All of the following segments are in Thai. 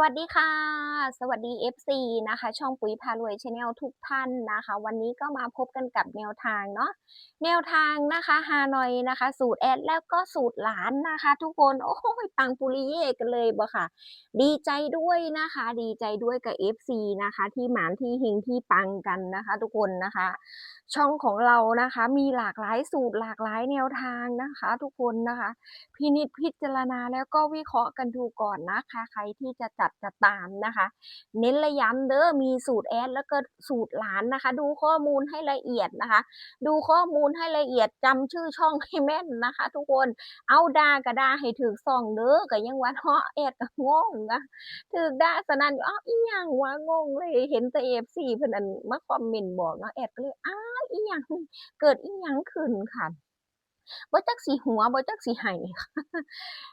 วัสดีค่ะ สวัสดี FC นะคะ ช่องปุ๋ยพารวยชาแนลทุกท่านนะคะ วันนี้ก็มาพบกันกับแนวทางเนาะแนวทางนะคะฮานอยนะคะ สูตรแอดแล้วก็สูตรหลานนะคะ ทุกคนโอ้ยปังปุริเย่กันเลยบ่ค่ะ ดีใจด้วยนะคะ ดีใจด้วยกับ FC นะคะ ที่หมานที่เฮงที่ปังกันนะคะ ทุกคนนะคะ ช่องของเรานะคะมีหลากหลายสูตรหลากหลายแนวทางนะคะ ทุกคนนะคะ พินิจพิจารณาแล้วก็วิเคราะห์กันดูก่อนนะคะ ใครที่จะจัดจะตามนะคะ เน้นระย้ำเด้อมีสูตรแอดแล้วก็สูตรหลานนะคะ ดูข้อมูลให้ละเอียดนะคะ ดูข้อมูลให้ละเอียดจำชื่อช่องให้แม่นนะคะ ทุกคนเอาดาก็ด่าให้ถึกซองเด้อก็ยังว่าเฮาะแอดก็งงนะถึกด่าสนั่นอยู่อ้าวอีหยังวะงงเลยเห็นแต่ FC เพิ่นอันมาคอมเมนต์บอกเนาะแอดก็เลยอ้าวอีหยังเกิดอีหยังขึ้นค่ะ บ่จักสิหัวบ่จักสิไห้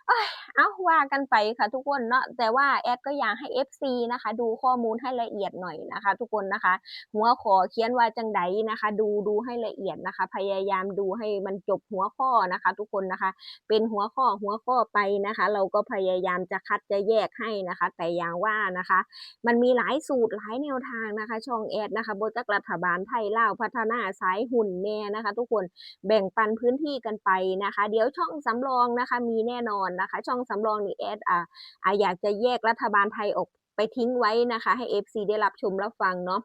เอ้ยเอาว่ากันไปค่ะทุกคนเนาะแต่ว่าแอดก็อยากให้ FC นะคะ ดูข้อมูลให้ละเอียดหน่อยนะคะ ทุกคนนะคะ หัวขอเขียนว่าจังใดนะคะ ดูดูให้ละเอียดนะคะ พยายามดูให้มันจบหัวข้อนะคะ ทุกคนนะคะ เป็นหัวข้อหัวข้อไปนะคะ เราก็พยายามจะคัดจะแยกให้นะคะ แต่อย่างว่านะคะ มันมีหลายสูตรหลายแนวทางนะคะ ช่องแอดนะคะบจักรัฐบาลไทยเลาพัฒนาสายหุ่นแน่นะคะ ทุกคนแบ่งปันพื้นที่กันไปนะคะ เดี๋ยวช่องสำรองนะคะมีแน่นอนนะคะ ช่องสำรองนี่แอดอ่าออยากจะแยกรัฐบาลไทยออกไปทิ้งไว้นะคะ ให้ FC ได้รับชมรับฟังเนาะ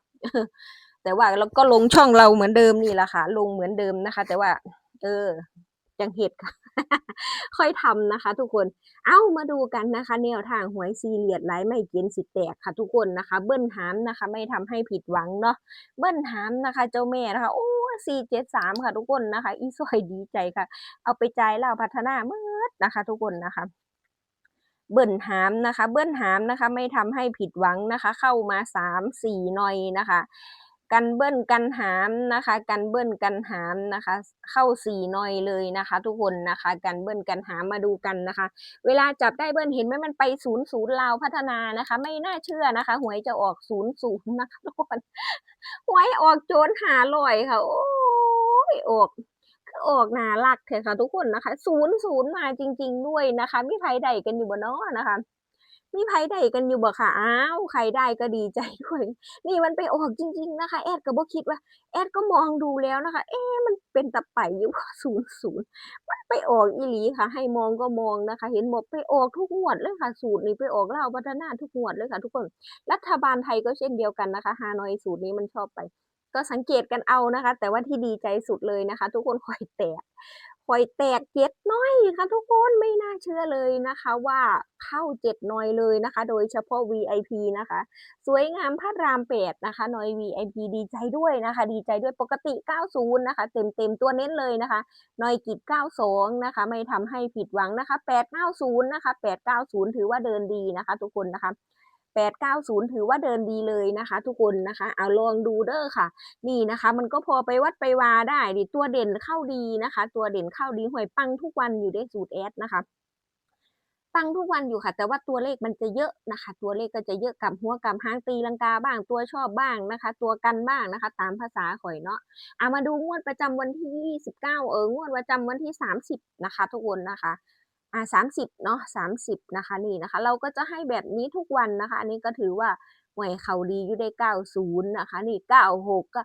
แต่ว่าเราก็ลงช่องเราเหมือนเดิมนี่แหละค่ะ ลงเหมือนเดิมนะคะ แต่ว่า เออจังเห็ดค่ะค่อยทำนะคะ ทุกคน เอ้ามาดูกันนะคะ แนวทางหวยซีเรียดไลท์ไม่เกินสิแตกค่ะ ทุกคนนะคะ เบิ้ลหามนะคะ ไม่ทำให้ผิดหวังเนาะเบิ้ลหามนะคะ เจ้าแม่นะคะโอ้ สี่เจ็ดสามค่ะทุกคนนะคะ อีซอยดีใจค่ะ เอาไปจ่ายแล้วพัฒนาเมื่อนะคะ ทุกคนนะคะเบิ้ลหามนะคะ เบิ้ลหามนะคะ ไม่ทำให้ผิดหวังนะคะ เข้ามาสามสี่หน่อยนะคะ กันเบิ้ลกันหามนะคะ กันเบิ้ลกันหามนะคะ เข้าสี่หน่อยเลยนะคะ ทุกคนนะคะ กันเบิ้ลกันหามมาดูกันนะคะ เวลาจับได้เบิ้ลเห็นไหมมันไปศูนย์ศูนย์ลาวพัฒนานะคะ ไม่น่าเชื่อนะคะ หวยจะออกศูนย์ศูนย์นะคะทุกคนหวยออกโจรหาลอยค่ะโอ้ ยออกคือออกนาลักเถอะค่ะทุกคนนะคะศูนย์ศูนย์มาจริง ๆ ด้วยนะคะ มีใครใดกันอยู่บ่เนาะนะคะ มีไผได้กันอยู่บ่ค่ะอ้าวใครได้ก็ดีใจด้วย นี่มันไปออกจริง ๆ นะคะ แอดก็บ่คิดว่า แอดก็มองดูแล้วนะคะ เอ๊มันเป็นตะไปอยู่บ่00มันไปออกอีหลีค่ะ ให้มองก็มองนะคะ เห็นบอกไปออกทุกงวดเลยค่ะสูตรนี้ไปออกเล่าพัฒนาทุกงวดเลยค่ะ ทุกคน รัฐบาลไทยก็เช่นเดียวกันนะคะฮานอยสูตรนี้มันชอบไป ก็สังเกตกันเอานะคะ แต่ว่าที่ดีใจสุดเลยนะคะ ทุกคนข่อยแตกข่อยแตกเจ็ดน้อยค่ะทุกคนไม่น่าเชื่อเลยนะคะว่าเข้าเจ็ดน้อยเลยนะคะ โดยเฉพาะ VIP นะคะ สวยงามพระรามแปดนะคะน้อย VIP ดีใจด้วยนะคะ ดีใจด้วยปกติ 90 นะคะ เต็มเต็มตัวเน้นเลยนะคะน้อยกิจ92 นะคะ ไม่ทำให้ผิดหวังนะคะ 890 นะคะ 890 ถือว่าเดินดีนะคะ ทุกคนนะคะ 890 ถือว่าเดินดีเลยนะคะ ทุกคนนะคะเอาลองดูเด้อค่ะ นี่นะคะ มันก็พอไปวัดไปวาได้ดิตัวเด่นเข้าดีนะคะ ตัวเด่นเข้าดีหวยปังทุกวันอยู่ได้สูตรแอดนะคะปังทุกวันอยู่ค่ะ แต่ว่าตัวเลขมันจะเยอะนะคะ ตัวเลขก็จะเยอะกับหัวกับหางตีลังกาบ้าง ตัวชอบบ้างนะคะ ตัวกันบ้างนะคะ ตามภาษาข่อยเนาะเอามาดูงวดประจำวันที่ 29 เอองวดประจำวันที่ 30 นะคะ ทุกคนนะคะ อ่าสามสิบเนาะสามสิบนะคะนี่นะคะ เราก็จะให้แบบนี้ทุกวันนะคะ อันนี้ก็ถือว่าหวยเขาดีอยู่ได้เก้าศูนย์นะคะ นี่เก้าหกก็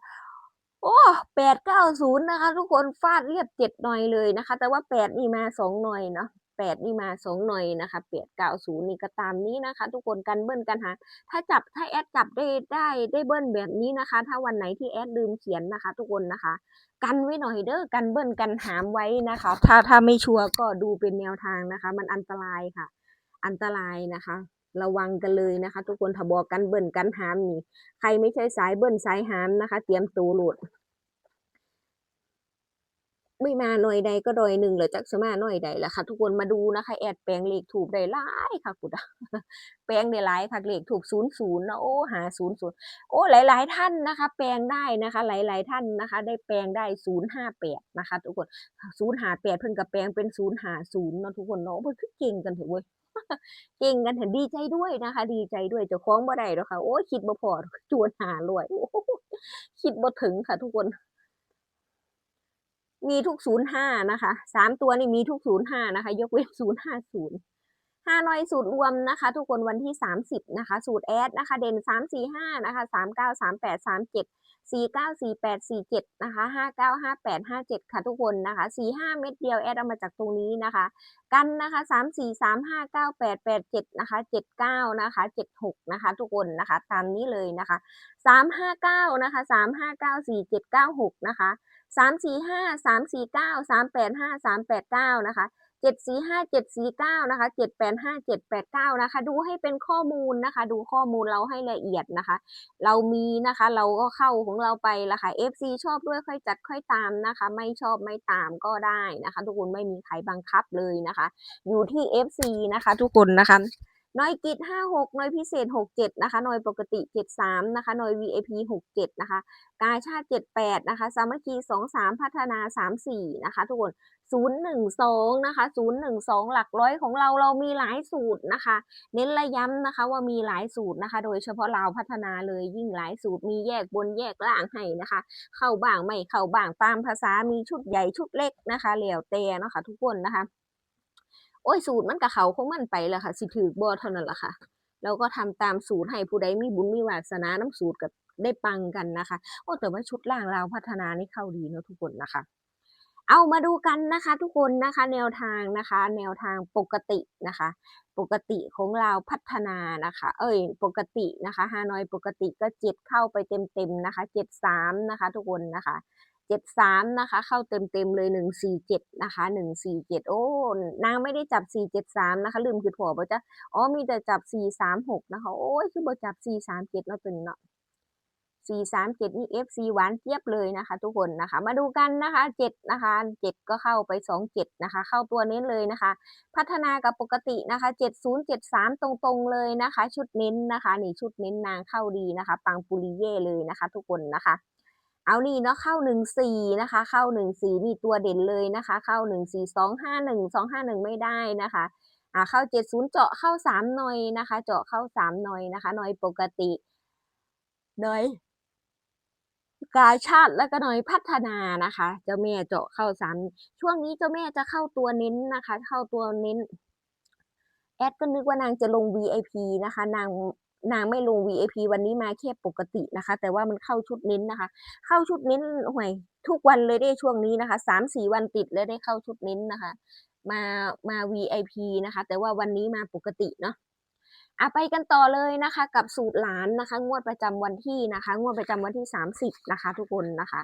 โอ้แปดเก้าศูนย์นะคะ ทุกคนฟาดเรียบเจ็ดหน่อยเลยนะคะ แต่ว่าแปดนี่มาสองหน่อยเนาะ แปดนี่มาสองหน่อยนะคะแปดเก้าศูนย์นี่ก็ตามนี้นะคะ ทุกคนกันเบิ้ลกันหาถ้าจับถ้าแอดจับได้ได้ได้เบิ้ลแบบนี้นะคะ ถ้าวันไหนที่แอดลืมเขียนนะคะ ทุกคนนะคะ กันไว้หน่อยเด้อกันเบิ้ลกันหามไว้นะคะ ถ้าถ้าไม่ชัวร์ก็ดูเป็นแนวทางนะคะ มันอันตรายค่ะ อันตรายนะคะระวังกันเลยนะคะ ทุกคนถ้าบอกกันเบิ้ลกันหามนี่ ใครไม่ใช่สายเบิ้ลสายหามนะคะ เตรียมตัวหลด ไม่มาหน่อยใดก็ดอยหนึ่งเหรือจักสมาหน่อยใดละค่ะ ทุกคนมาดูนะคะแอดแปลงเลขถูกได้หลายค่ะกุดแปลงได้หลายค่ะเลขถูกศูนย์ศูนย์นะโอ้หาศูนย์ศูนย์โอ้หลาย ๆ ท่านนะคะ แปลงได้นะคะ หลาย ๆ ท่านนะคะ ได้แปลงได้ศูนย์ห้าแปดนะคะ ทุกคนศูนย์หาแปดเพิ่นกับแปลงเป็นศูนย์หาศูนย์เนาะทุกคนเนาะเพิ่นคือเก่งกันเถอะเว้ยเก่งกันเถอะดีใจด้วยนะคะ ดีใจด้วยเจ้าของบ่ได้ดอกค่ะโอ้คิดบ่พอจวนหาร้อยโอ้คิดบ่ถึงค่ะ ทุกคน มีทุกศูนย์ห้านะคะสามตัวนี่มีทุกศูนย์ห้านะคะ ยกเว้นศูนย์ห้าศูนย์ห้าหน่อยสูตรรวมนะคะ ทุกคนวันที่สามสิบนะคะ สูตรแอดนะคะ เด่นสามสี่ห้านะคะสามเก้าสามแปดสามเจ็ดสี่เก้าสี่แปดสี่เจ็ดนะคะห้าเก้าห้าแปดห้าเจ็ดค่ะทุกคนนะคะสี่ห้าเม็ดเดียวแอดเอามาจากตรงนี้นะคะ กันนะคะสามสี่สามห้าเก้าแปดแปดเจ็ดนะคะเจ็ดเก้านะคะเจ็ดหกนะคะ ทุกคนนะคะ ตามนี้เลยนะคะสามห้าเก้านะคะสามห้าเก้าสี่เจ็ดเก้าหกนะคะ 3 4 5 3 4 9 3 8 5 3 8 9นะคะเจ็ดสี่ห้าเจ็ดสี่เก้านะคะเจ็ดแปดห้าเจ็ดแปดเก้านะคะ ดูให้เป็นข้อมูลนะคะ ดูข้อมูลเราให้ละเอียดนะคะ เรามีนะคะเราก็เข้าของเราไปละค่ะ FC ชอบด้วยค่อยจัดค่อยตามนะคะ ไม่ชอบไม่ตามก็ได้นะคะ ทุกคนไม่มีใครบังคับเลยนะคะ อยู่ที่ FC นะคะ ทุกคนนะคะ น้อยกิจ56น้อยพิเศษ 67 นะคะน้อยปกติ 73 นะคะน้อย VIP 67 นะคะ กายชาติ 78 นะคะ สามัคคี 23 พัฒนา 34 นะคะ ทุกคน 012 นะคะ 012 หลักร้อยของเราเรามีหลายสูตรนะคะ เน้นระย้ำนะคะว่ามีหลายสูตรนะคะ โดยเฉพาะเราพัฒนาเลยยิ่งหลายสูตรมีแยกบนแยกล่างให้นะคะ เข้าบ้างไม่เข้าบ้างตามภาษามีชุดใหญ่ชุดเล็กนะคะเหลี่ยวเตะเนาะค่ะทุกคนนะคะ โอ้ยสูตรมันกับเขาของมันไปแล้วค่ะ สิถือบอเท่านั้นละค่ะแล้วก็ทำตามสูตรให้ผู้ใดมีบุญมีวาสนาน้ำสูตรกับได้ปังกันนะคะโอ้แต่ว่าชุดล่างเราพัฒนานี่เข้าดีเนาะทุกคนนะคะ เอามาดูกันนะคะ ทุกคนนะคะ แนวทางนะคะ แนวทางปกตินะคะ ปกติของเราพัฒนานะคะ เอ้ย ปกตินะคะฮานอยปกติก็เจ็ดเข้าไปเต็มๆนะคะเจ็ดสามนะคะ ทุกคนนะคะ จ็ดสามนะคะ เข้าเต็มๆเลยหนึ่งสี่เจ็ดนะคะหนึ่งสี่เจ็ดโอ้นางไม่ได้จับสี่เจ็ดสามนะคะ ลืมคือถั่วบ่จ้ะอ๋อมีแต่จับสี่สามหกนะคะ โอ้ยคือบ่จับสี่สามเจ็ดเนาะตัวนี้เนาะสี่สามเจ็ดนี่ FC หวานเจี๊ยบเลยนะคะ ทุกคนนะคะ มาดูกันนะคะเจ็ดนะคะเจ็ดก็เข้าไปสองเจ็ดนะคะ เข้าตัวเน้นเลยนะคะ พัฒนากับปกตินะคะเจ็ดศูนย์เจ็ดสามตรงๆเลยนะคะ ชุดเน้นนะคะนี่ชุดเน้นนางเข้าดีนะคะ ปังปุริเย่เลยนะคะ ทุกคนนะคะ เอานี่เนาะเข้าหนึ่งสี่นะคะ เข้าหนึ่งสี่นี่ตัวเด่นเลยนะคะ เข้าหนึ่งสี่สองห้าหนึ่งสองห้าหนึ่งไม่ได้นะคะอ่าเข้าเจ็ดศูนย์เจาะเข้าสามหน่อยนะคะ เจาะเข้าสามหน่อยนะคะหน่อยปกติหน่อยกายชาติและก็หน่อยพัฒนานะคะ เจ้าแม่เจาะเข้าสามช่วงนี้เจ้าแม่จะเข้าตัวเน้นนะคะ เข้าตัวเน้นแอดก็นึกว่านางจะลง VIP นะคะ นาง นางไม่ลง VIP วันนี้มาแค่ปกตินะคะ แต่ว่ามันเข้าชุดเน้นนะคะ เข้าชุดเน้นห่วยทุกวันเลยได้ช่วงนี้นะคะสามสี่วันติดเลยได้เข้าชุดเน้นนะคะ มามา VIP นะคะ แต่ว่าวันนี้มาปกติเนาะอะไปกันต่อเลยนะคะ กับสูตรหลานนะคะ งวดประจำวันที่นะคะ งวดประจำวันที่30นะคะ ทุกคนนะคะ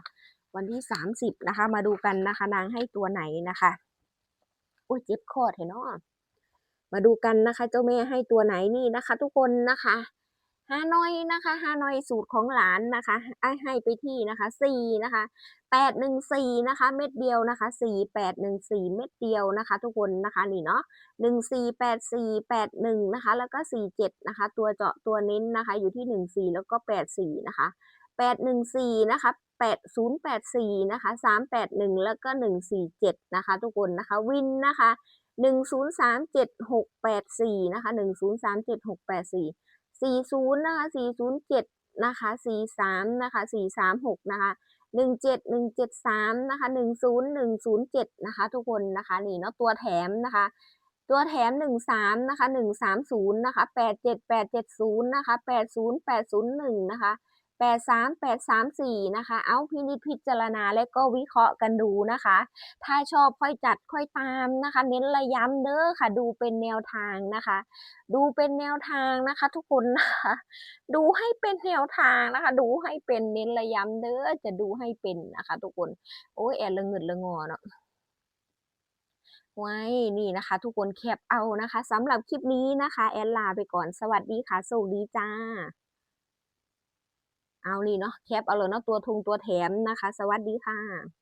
วันที่30นะคะ มาดูกันนะคะ นางให้ตัวไหนนะคะโอ้ยเจ็บคอเห็นเนาะ มาดูกันนะคะ เจ้าแม่ให้ตัวไหนนี่นะคะ ทุกคนนะคะฮานอยนะคะฮานอยสูตรของหลานนะคะให้ให้ไปที่นะคะสี่นะคะแปดหนึ่งสี่นะคะ เม็ดเดียวนะคะสี่แปดหนึ่งสี่เม็ดเดียวนะคะ ทุกคนนะคะนี่เนาะหนึ่งสี่แปดสี่แปดหนึ่งนะคะ แล้วก็สี่เจ็ดนะคะ ตัวเจาะตัวเน้นนะคะ อยู่ที่หนึ่งสี่แล้วก็แปดสี่นะคะแปดหนึ่งสี่นะคะแปดศูนย์แปดสี่นะคะสามแปดหนึ่งแล้วก็หนึ่งสี่เจ็ดนะคะ ทุกคนนะคะ วินนะคะ หนึ่งศูนย์สามเจ็ดหกแปดสี่นะคะหนึ่งศูนย์สามเจ็ดหกแปดสี่สี่ศูนย์นะคะสี่ศูนย์เจ็ดนะคะสี่สามนะคะสี่สามหกนะคะหนึ่งเจ็ดหนึ่งเจ็ดสามนะคะหนึ่งศูนย์หนึ่งศูนย์เจ็ดนะคะทุกคนนะคะนี่เนาะตัวแถมนะคะ ตัวแถมหนึ่งสามนะคะหนึ่งสามศูนย์นะคะแปดเจ็ดแปดเจ็ดศูนย์นะคะแปดศูนย์แปดศูนย์หนึ่งนะคะ แปดสามแปดสามสี่นะคะ เอาพินิจพิจารณาและก็วิเคราะห์กันดูนะคะ ถ้าชอบค่อยจัดค่อยตามนะคะ เน้นระย้ำเด้อค่ะ ดูเป็นแนวทางนะคะ ดูเป็นแนวทางนะคะ ทุกคนนะคะ ดูให้เป็นแนวทางนะคะ ดูให้เป็นเน้นระย้ำเด้อจะดูให้เป็นนะคะ ทุกคน โอ้ยแอบละเงิดละงอเนาะไว้นี่นะคะ ทุกคนแคปเอานะคะสำหรับคลิปนี้นะคะ แอดลาไปก่อนสวัสดีค่ะสวัสดีจ้า เอานี่เนาะแคปเอาเลยเนาะตัวทุงตัวแถมนะคะ สวัสดีค่ะ